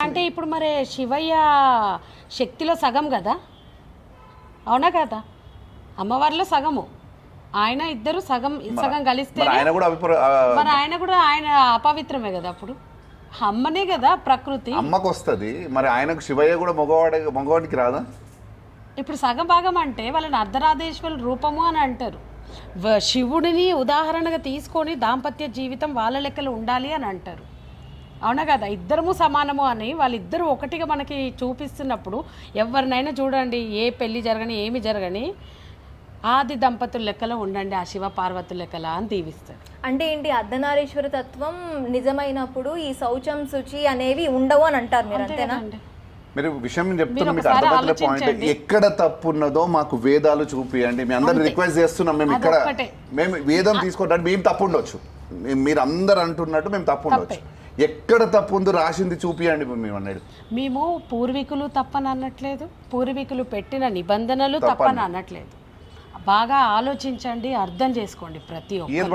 అంటే ఇప్పుడు మరి శివయ్య శక్తిలో సగం కదా? అవునా కదా? అమ్మవారిలో సగము. ఆయన ఇద్దరు సగం సగం కలిస్తే మరి ఆయన కూడా మరి ఆయన కూడా ఆయన అపవిత్రమే కదా అప్పుడు? అమ్మనే కదా ప్రకృతి. అమ్మకు వస్తుంది మరి ఆయనకు శివయ్య కూడా మగవాడి మగవాడికి రాదా? ఇప్పుడు సగం భాగం అంటే వాళ్ళని అర్ధరాధేశ్వరుల రూపము అని అంటారు. శివుడిని ఉదాహరణగా తీసుకొని దాంపత్య జీవితం వాళ్ళ లెక్కలు ఉండాలి అని అంటారు. అవునా కదా? ఇద్దరము సమానము అని వాళ్ళిద్దరూ ఒకటిగా మనకి చూపిస్తున్నప్పుడు ఎవరినైనా చూడండి ఏ పెళ్ళి జరగని ఏమి జరగని ఆది దంపతుల లెక్కలో ఉండండి ఆ శివ పార్వతుల లెక్కల అని దీవిస్తారు. అంటే ఏంటి? అర్ధనారీశ్వర తత్వం నిజమైనప్పుడు ఈ శౌచం శుచి అనేవి ఉండవు అని అంటారు మీరు అంతేనా. మీరు విషయం చెప్తున్నా మీకు అర్థమవుతున్న పాయింట్ ఆలోచించండి. ఎక్కడ తప్పు ఉన్నదో మాకు వేదాలు చూపియండి. మేము అందరు రిక్వెస్ట్ చేస్తున్నాం మేము ఇక్కడ. మేము వేదం తీసుకోవడానికి మేము తప్పు ఉండొచ్చు మీరు అందరు అంటున్నట్టు మేము తప్పు. ఉండొచ్చు ఎక్కడ తప్పు ఉందో రాసింది చూపియండి మేము అన్నాడు మేము పూర్వీకులు తప్పని అనట్లేదు పూర్వీకులు పెట్టిన నిబంధనలు తప్పని. అనట్లేదు. బాగా ఆలోచించండి అర్థం చేసుకోండి ప్రతి ఒక్క ఏది